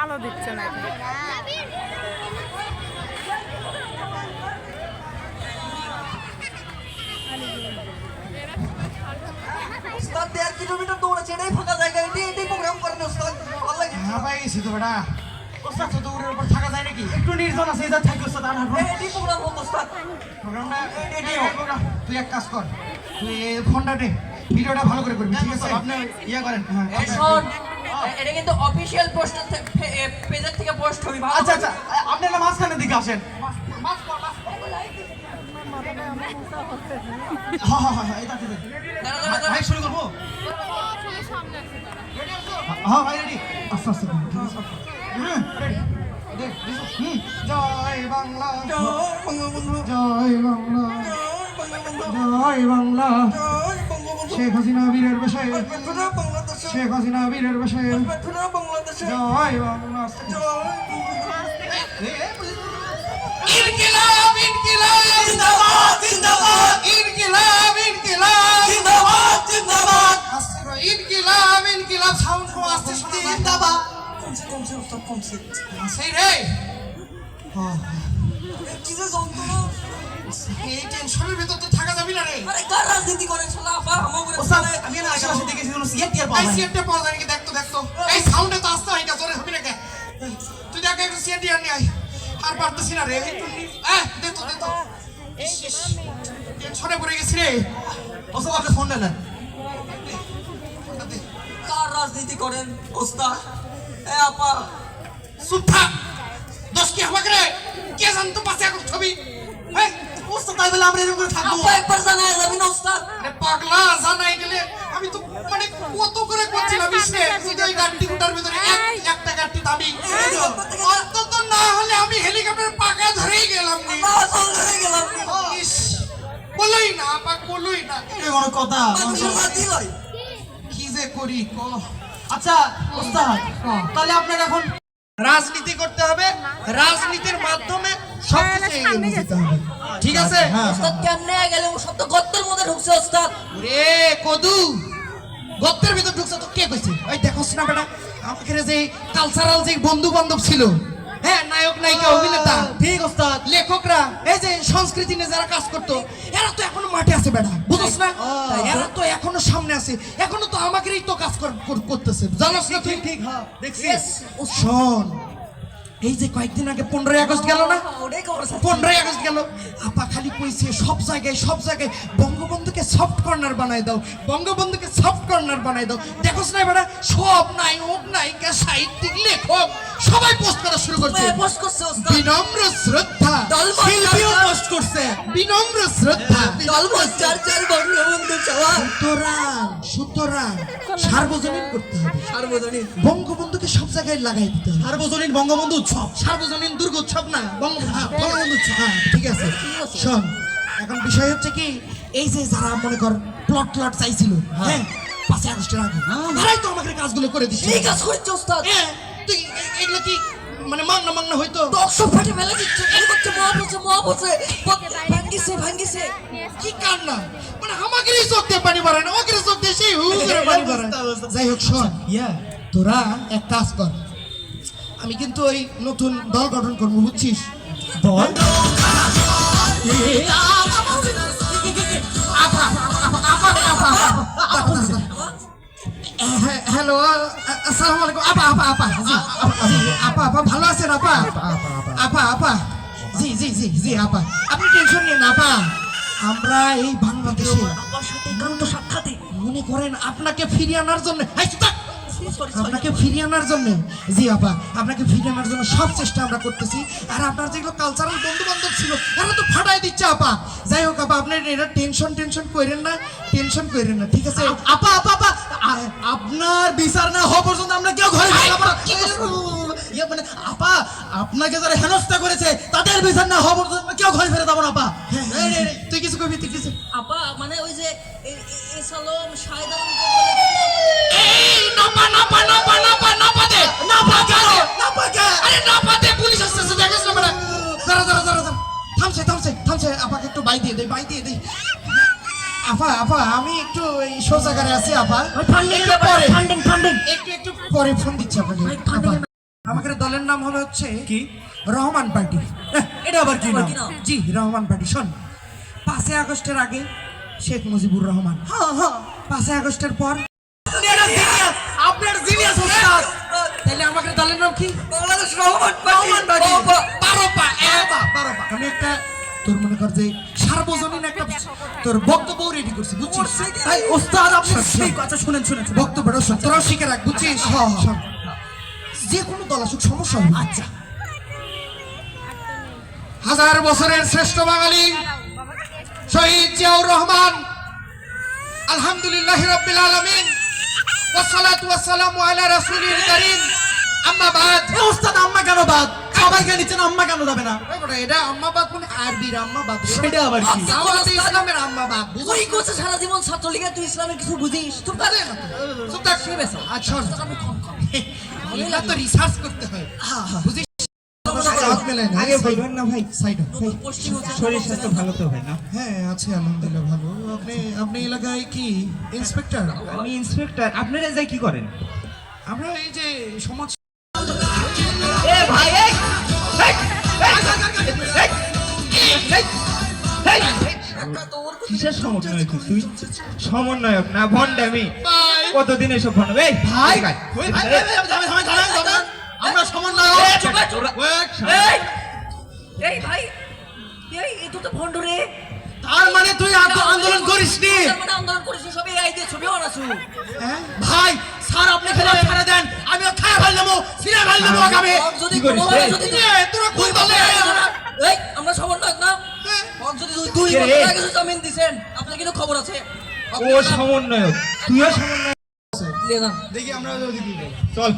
আলো দিচ্ছে না এখন। উস্তাদ দেড় কিলোমিটার দৌড়েছে এটাই ফাঁকা জায়গা এটাই এটাই প্রোগ্রাম করেন উস্তাদ ভালো লাগে। হ্যাঁ পাই গেছি তো বেটা। ওস্তাদ তো দৌড়ের উপর থাকা যায় নাকি? একটু নির্জন আছে এটা থাকি ওস্তাদ আর হাঁটবো না। এটাই প্রোগ্রাম হোক উস্তাদ প্রোগ্রামটা এটাই হোক। প্রোগ্রাম তুই এক কাজ কর। তুই ফোনটা দে ভিডিওটা ভালো করে করবি ঠিক আছে? আপনি ইয়ে করেন। হ্যাঁ। এটা কিন্তু অফিসিয়াল পোস্ট পেজের থেকে পোস্ট হবে। আচ্ছা আচ্ছা আপনি না মাঝখানের দিকে আসেন। শুরু করব? হ্যাঁ ভাই রেডি আস্তে আস্তে। জয় বাংলা। জয় বাংলা। জয় বাংলা। শেখ হাসিনা বীরের বিষয়ে শেখ হাসিনা বীরের বাংলাদেশে জয় বাংলা ইনকিলাব ইনকিলাব জিন্দাবাদ জিন্দাবাদ ইনকিলাব ইনকিলাব জিন্দাবাদ জিন্দাবাদ ইনকিলাব ইনকিলাব সাউন্ড জিন্দাবাদ কমছে কমছে উস্তাদ কমছে সেই রে কি যে যন্ত্রণা এই টেনশনের ভিতর তো থাকা যাবে না রে। আরে কার রাজনীতি করে শালা আপা? আমার করে ওস্তাদ আমি না আশেপাশে দেখেছি কোনো সিয়ার টিয়ার পাওয়া এই যায় সিয়ারটা পাওয়া যায় নাকি দেখতো দেখতো। এই সাউন্ডে তো আসতে হয় এটা জোরে হবে নাকি? তুই দেখ একটু সিয়ার দিয়ে নিয়ে আয়। আর পারতেছি না রে। হ্যাঁ দে তো দে তো। টেনশনে পড়ে গেছি রে। ওস্তাদ আপনি ফোন নেন কার রাজনীতি করেন ওস্তাদ? এ আপা। দোষ কি আমাকে রে কে জানতো পাশে এখন ছবি? হ্যাঁ ওস্তাদ তাই বলে আমরা এরকম থাকব। আপা একবার জানায় যাবি না ওস্তাদ? আরে পাগলা জানাই গেলে আমি তো মানে কত করে করছিলাম ইসে। যদি ওই গাড়ি গুটার ভিতরে এক- একটা গাড়ি দামি। অন্তত না হলে আমি হেলিকপ্টার পাকা ধরেই গেলাম নি। ধরে গেলাম ইস বলোই না আপা বলোই না। এটা কোনো কথা কি যে করি ক? আচ্ছা ওস্তাদ তাহলে আপনার এখন রাজনীতি করতে হবে রাজনীতির মাধ্যমে সবকিছু হ্যাঁ, এগিয়ে নিয়ে যেতে হবে। ঠিক আছে? ওস্তাদ কেমনে গেলে? ও শব্দ গর্তের মধ্যে ঢুকছে ওস্তাদ। কদু! ভিতর ঢুকছে তো কে কইছে? ওই দেখোস না বেটা আমাকে যে কালচারাল যে বন্ধু বান্ধব ছিল হ্যাঁ নায়ক নায়িকা অভিনেতা ঠিক ওস্তাদ? লেখকরা এই যে সংস্কৃতি নিয়ে যারা কাজ করতো এরা তো এখনও মাঠে আছে বেটা বুঝছ না? এরা তো এখনও আছে এখনও তো আমাকেই তো কাজ কর- কর- করতেছে। জানোস না তুই? ঠিক হ্যাঁ দেখছি। Yes, শোন এই যে কয়েকদিন আগে পনেরোই আগস্ট গেল না? আছে। পনেরোই আগস্ট গেল। আপা খালি কইছে সব জায়গায় সব জায়গায় বঙ্গবন্ধুকে সফট কর্নার বানাই দাও বঙ্গবন্ধুকে সফট কর্নার বানাই দাও। দেখোস না এবার সব নায়ক নায়িকা সাহিত্যিক লেখক সবাই পোস্ট করা শুরু করছে। পোস্ট করছে বিনম্র শ্রদ্ধা শিল্পীও পোস্ট করছে। বিনম্র শ্রদ্ধা। অলমোস্ট সুতরাং সার্বজনীন করতে হবে। সার্বজনীন। বঙ্গবন্ধুকে সব জায়গায় লাগাই দিতে হবে। সার্বজনীন বঙ্গবন্ধু উৎসব। সার্বজনীন দুর্গোৎসব না বঙ্গবন্ধু হ্যাঁ, বঙ্গবন্ধু উৎসব। হ্যাঁ ঠিক আছে। শোন এখন বিষয় হচ্ছে কি এই যে যারা মনে কর প্লট প্লট চাইছিল হ্যাঁ। পাঁচই আগস্টের আগে তারাই তো আমাকে কাজগুলো করে দিচ্ছে। এই কাজ করছে ওস্তাদ। হ্যাঁ তুই এগুলো কি মানে মাংনা মাংনা হয়তো। দর্শক ফাটে ফেলে দিচ্ছে এই করছে মহা বলছে মহা বলছে। ভাঙ্গিছে ভাঙ্গিছে কি কান্না? মানে আমাকেই চোখ দিয়ে পানি মারে না ওকে চোখ দিয়ে সেই হু করে পানি মারে যাই হোক শোন। ইয়া। তোরা এক কাজ কর। আমি কিন্তু ওই নতুন দল গঠন করব বুঝছিস? বল। হ্যালো আসসালামু আলাইকুম। আপা আপা আপা জি আপা আপা ভালো আছেন আপা? আপা আপা জি জি জি জি আপা। আপনি টেনশন নিন আপা। আমরা এই বাংলাদেশে একান্ত সাক্ষাতে মনে করেন আপনাকে ফিরিয়ে আনার জন্য আপনাকে ফিরিয়ে আনার জন্য জি আপা আপনাকে ফিরিয়ে আনার জন্য সব চেষ্টা আমরা করতেছি। আর আপনার যেগুলো কালচারাল বন্ধু বান্ধব ছিল এরা তো ফাটাই দিচ্ছে আপা। যাই হোক আপা আপনি এটা টেনশন টেনশন করেন না টেনশন করেন না ঠিক আছে? আপা আপা আপা আপনার বিচার না হওয়া পর্যন্ত আমরা কেউ ঘরে ইয়ে মানে আপা আপনাকে যারা হেনস্থা করেছে তাদের বিচার না পর্যন্ত কেউ ঘরে ফেরে যাব না আপা। এই, এই, এই, তুই কিছু কবি তুই কিছু। আপা মানে ওই যে সালম নাপা নাপা নাপা নাপা নাপা দে নাপা কেন আপা কে আরে নাপা দে পুলিশ আসছে দেখিস না মানে দাঁড়া দাঁড়া দাঁড়া দাঁড়া। থামছে থামছে থামছে আপাকে একটু বাই দিয়ে দে বাই দিয়ে দে। আপা আপা আমি একটু এই শৌচাগারে আছি আপা। ফান্ডিং পরে। ফান্ডিং একটু একটু পরে ফোন দিচ্ছি আপনাকে আপা। আমাদের দলের নাম হবে হচ্ছে কি? রহমান পার্টি। এটা আবার কি নাম? জি রহমান পার্টি। শোন পাঁচই আগস্টের আগে শেখ মুজিবুর রহমান। হ্যাঁ হ্যাঁ পাঁচই আগস্টের পর আপনি একটা জিনিয়াস তাহলে আমাদের দলের নাম কি? বাংলাদেশ রহমান রহমান পার্টি। আমি একটা তোর মনে কর যে সার্বজনীন একটা তোর বক্তব্য রেডি করছি বুঝছিস? ভাই ওস্তাদ আপনি কথা শুনেন শুনেন। বক্তব্যটা তোরাও শিখে রাখ বুঝছিস? শোন। যে কোনো দল আসুক সমস্যা হবে। আচ্ছা। হাজার বছরের শ্রেষ্ঠ বাঙালি শহীদ জিয়াউর রহমান আলহামদুলিল্লাহ রব্বিল আলামিন ওয়াসসালাতু ওয়াসসালামু আলা রাসূলিল কারীম। আম্মা বাদ। ওস্তাদ আম্মা কেন বাদ? নিচ্ছেন আম্মা কেন যাবে না? এটা আম্মা বাদ মানে আরবির আম্মা বাদ সেটা আবার কি? আমাদের ইসলামের আম্মা তুই সারা জীবন ছাত্রলীগের তুই ইসলামের কিছু বুঝিস? থাক। চুপ থাক। সে বেসো। আচ্ছা আমি কম কম। এটা তো রিসার্চ করতে হয়। বুঝিস? হাত মেলায় না। আগে বলবেন না ভাই। সাইড শরীর স্বাস্থ্য ভালো তো ভাই না? হ্যাঁ আছে আলহামদুলিল্লাহ ভালো। আপনি আপনি এলাকায় কি? ইন্সপেক্টর আমি ইন্সপেক্টর আপনারা যাই কি করেন? আমরা এই যে সমাজ কিসের সমন্বয়ক তুই সমন্বয়ক না ভণ্ডামি কতদিন এসব এই ভাই। আমরা সমন্বয়। এই! এই ভাই এই এ তো ভণ্ড রে তার মানে তুই আন্দো- আন্দোলন করিসনি তার মানে আন্দোলন করিস সবই এই দিয়ে ছবি বানাছু ভাই স্যার আপনি খেলা ছেড়ে দেন আমিও খায় ফেল দেবো ছিঁড়ে ফেল দেবো আগামী যদি করিস তোরা কই বলে দুই? বছর আগে যদি জামিন দিছেন? আপনার কিন্তু খবর আছে। ও সমন্বয়ক। তুইও সমন্বয়ক দেখি আমরা চল।